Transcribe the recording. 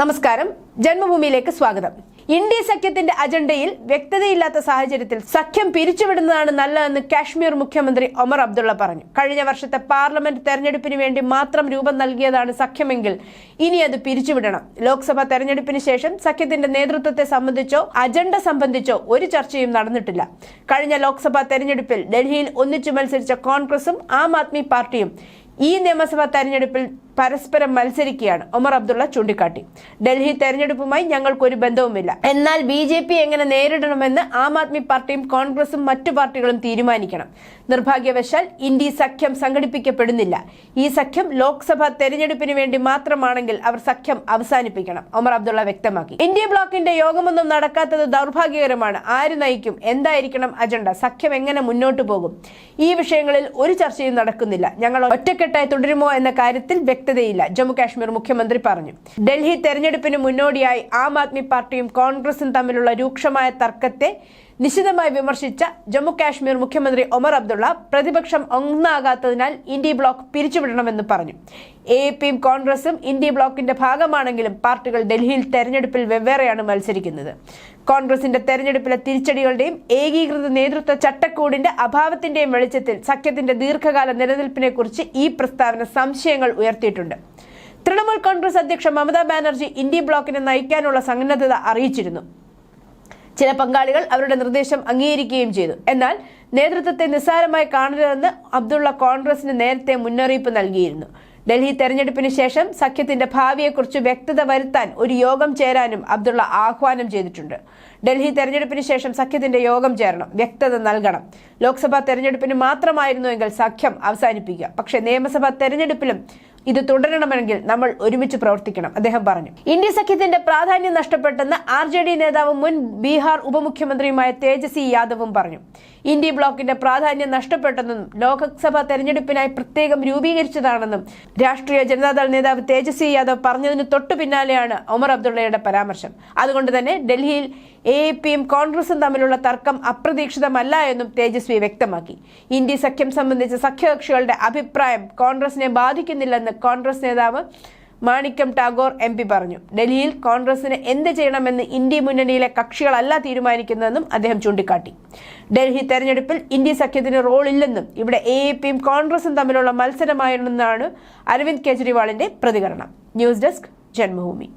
നമസ്കാരം. ജന്മഭൂമിയിലേക്ക് സ്വാഗതം. ഇന്ത്യ സഖ്യത്തിന്റെ അജണ്ടയിൽ വ്യക്തതയില്ലാത്ത സാഹചര്യത്തിൽ സഖ്യം പിരിച്ചുവിടുന്നതാണ് നല്ലതെന്ന് കാശ്മീർ മുഖ്യമന്ത്രി ഒമർ അബ്ദുള്ള പറഞ്ഞു. കഴിഞ്ഞ വർഷത്തെ പാർലമെന്റ് തെരഞ്ഞെടുപ്പിന് വേണ്ടി മാത്രം രൂപം നൽകിയതാണ് സഖ്യമെങ്കിൽ ഇനി അത് പിരിച്ചുവിടണം. ലോക്സഭാ തെരഞ്ഞെടുപ്പിന് ശേഷം സഖ്യത്തിന്റെ നേതൃത്വത്തെ സംബന്ധിച്ചോ അജണ്ട സംബന്ധിച്ചോ ഒരു ചർച്ചയും നടന്നിട്ടില്ല. കഴിഞ്ഞ ലോക്സഭാ തെരഞ്ഞെടുപ്പിൽ ഡൽഹിയിൽ ഒന്നിച്ചു മത്സരിച്ച കോൺഗ്രസും ആം ആദ്മി പാർട്ടിയും ഈ നിയമസഭാ തെരഞ്ഞെടുപ്പിൽ പരസ്പരം മത്സരിക്കുകയാണ്. ഒമർ അബ്ദുള്ള ചൂണ്ടിക്കാട്ടി. ഡൽഹി തെരഞ്ഞെടുപ്പുമായി ഞങ്ങൾക്കൊരു ബന്ധവുമില്ല. എന്നാൽ ബി ജെ പി എങ്ങനെ നേരിടണമെന്ന് ആം ആദ്മി പാർട്ടിയും കോൺഗ്രസും മറ്റു പാർട്ടികളും തീരുമാനിക്കണം. നിർഭാഗ്യവശാൽ ഇന്ത്യ സഖ്യം സംഘടിപ്പിക്കപ്പെടുന്നില്ല. ഈ സഖ്യം ലോക്സഭാ തെരഞ്ഞെടുപ്പിന് വേണ്ടി മാത്രമാണെങ്കിൽ അവർ സഖ്യം അവസാനിപ്പിക്കണം ഒമർ അബ്ദുള്ള വ്യക്തമാക്കി. ഇന്ത്യ ബ്ലോക്കിന്റെ യോഗമൊന്നും നടക്കാത്തത് ദൗർഭാഗ്യകരമാണ്. ആര് നയിക്കും? എന്തായിരിക്കണം അജണ്ട? സഖ്യം എങ്ങനെ മുന്നോട്ട് പോകും? ഈ വിഷയങ്ങളിൽ ഒരു ചർച്ചയും നടക്കുന്നില്ല. ഞങ്ങൾ ഒറ്റക്കെട്ടായി തുടരുമോ എന്ന കാര്യത്തിൽ വ്യക്തതയില്ല. ജമ്മു കാശ്മീർ മുഖ്യമന്ത്രി പറഞ്ഞു. ഡൽഹി തെരഞ്ഞെടുപ്പിന് മുന്നോടിയായി ആം ആദ്മി പാർട്ടിയും കോൺഗ്രസും തമ്മിലുള്ള രൂക്ഷമായ തർക്കത്തെ നിശിതമായി വിമർശിച്ച ജമ്മു കാശ്മീർ മുഖ്യമന്ത്രി ഒമർ അബ്ദുള്ള പ്രതിപക്ഷം ഒന്നാകാത്തതിനാൽ ഇന്ത്യ ബ്ലോക്ക് പിരിച്ചുവിടണമെന്ന് പറഞ്ഞു. എ പിയും കോൺഗ്രസും ഇന്ത്യ ബ്ലോക്കിന്റെ ഭാഗമാണെങ്കിലും പാർട്ടികൾ ഡൽഹിയിൽ തെരഞ്ഞെടുപ്പിൽ വെവ്വേറെയാണ് മത്സരിക്കുന്നത്. കോൺഗ്രസിന്റെ തെരഞ്ഞെടുപ്പിലെ തിരിച്ചടികളുടെയും ഏകീകൃത നേതൃത്വ ചട്ടക്കൂടിന്റെ അഭാവത്തിന്റെയും വെളിച്ചത്തിൽ സഖ്യത്തിന്റെ ദീർഘകാല നിലനിൽപ്പിനെക്കുറിച്ച് ഈ പ്രസ്താവന സംശയങ്ങൾ ഉയർത്തിയിട്ടുണ്ട്. തൃണമൂൽ കോൺഗ്രസ് അധ്യക്ഷ മമതാ ബാനർജി ഇന്ത്യ ബ്ലോക്കിനെ നയിക്കാനുള്ള സന്നദ്ധത അറിയിച്ചിരുന്നു. ചില പങ്കാളികൾ അവരുടെ നിർദ്ദേശം അംഗീകരിക്കുകയും ചെയ്തു. എന്നാൽ നേതൃത്വത്തെ നിസ്സാരമായി കാണരുതെന്ന് അബ്ദുള്ള കോൺഗ്രസിന് നേരത്തെ മുന്നറിയിപ്പ് നൽകിയിരുന്നു. ഡൽഹി തെരഞ്ഞെടുപ്പിന് ശേഷം സഖ്യത്തിന്റെ ഭാവിയെക്കുറിച്ച് വ്യക്തത വരുത്താൻ ഒരു യോഗം ചേരാനും അബ്ദുള്ള ആഹ്വാനം ചെയ്തിട്ടുണ്ട്. ഡൽഹി തെരഞ്ഞെടുപ്പിന് ശേഷം സഖ്യത്തിന്റെ യോഗം ചേരണം വ്യക്തത നൽകണം. ലോക്സഭാ തെരഞ്ഞെടുപ്പിന് മാത്രമായിരുന്നുവെങ്കിൽ സഖ്യം അവസാനിപ്പിക്കുക. പക്ഷേ നിയമസഭാ തെരഞ്ഞെടുപ്പിലും ഇത് തുടരണമെങ്കിൽ നമ്മൾ ഒരുമിച്ച് പ്രവർത്തിക്കണം അദ്ദേഹം പറഞ്ഞു. ഇന്ത്യ സഖ്യത്തിന്റെ പ്രാധാന്യം നഷ്ടപ്പെട്ടെന്ന് ആർ ജെ ഡി നേതാവും മുൻ ബീഹാർ ഉപമുഖ്യമന്ത്രിയുമായ തേജസ്വി യാദവും പറഞ്ഞു. ഇന്ത്യ ബ്ലോക്കിന്റെ പ്രാധാന്യം നഷ്ടപ്പെട്ടെന്നും ലോക്സഭാ തെരഞ്ഞെടുപ്പിനായി പ്രത്യേകം രൂപീകരിച്ചതാണെന്നും രാഷ്ട്രീയ ജനതാദൾ നേതാവ് തേജസ്വി യാദവ് പറഞ്ഞതിന് തൊട്ടു പിന്നാലെയാണ് ഒമർ അബ്ദുള്ളയുടെ പരാമർശം. അതുകൊണ്ട് തന്നെ ഡൽഹിയിൽ എ പിയും കോൺഗ്രസും തമ്മിലുള്ള തർക്കം അപ്രതീക്ഷിതമല്ല എന്നും തേജസ്വി വ്യക്തമാക്കി. ഇന്ത്യ സഖ്യം സംബന്ധിച്ച സഖ്യകക്ഷികളുടെ അഭിപ്രായം കോൺഗ്രസിനെ ബാധിക്കുന്നില്ലെന്ന് കോൺഗ്രസ് നേതാവ് മാണിക്യം ടാഗോർ എം പി പറഞ്ഞു. ഡൽഹിയിൽ കോൺഗ്രസിന് എന്ത് ചെയ്യണമെന്ന് ഇന്ത്യ മുന്നണിയിലെ കക്ഷികളല്ല തീരുമാനിക്കുന്നതെന്നും അദ്ദേഹം ചൂണ്ടിക്കാട്ടി. ഡൽഹി തെരഞ്ഞെടുപ്പിൽ ഇന്ത്യ സഖ്യത്തിന് റോളില്ലെന്നും ഇവിടെ എ പിയും കോൺഗ്രസും തമ്മിലുള്ള മത്സരമായിരുന്നെന്നാണ് അരവിന്ദ് കെജ്രിവാളിന്റെ പ്രതികരണം. News desk Janmabhumi.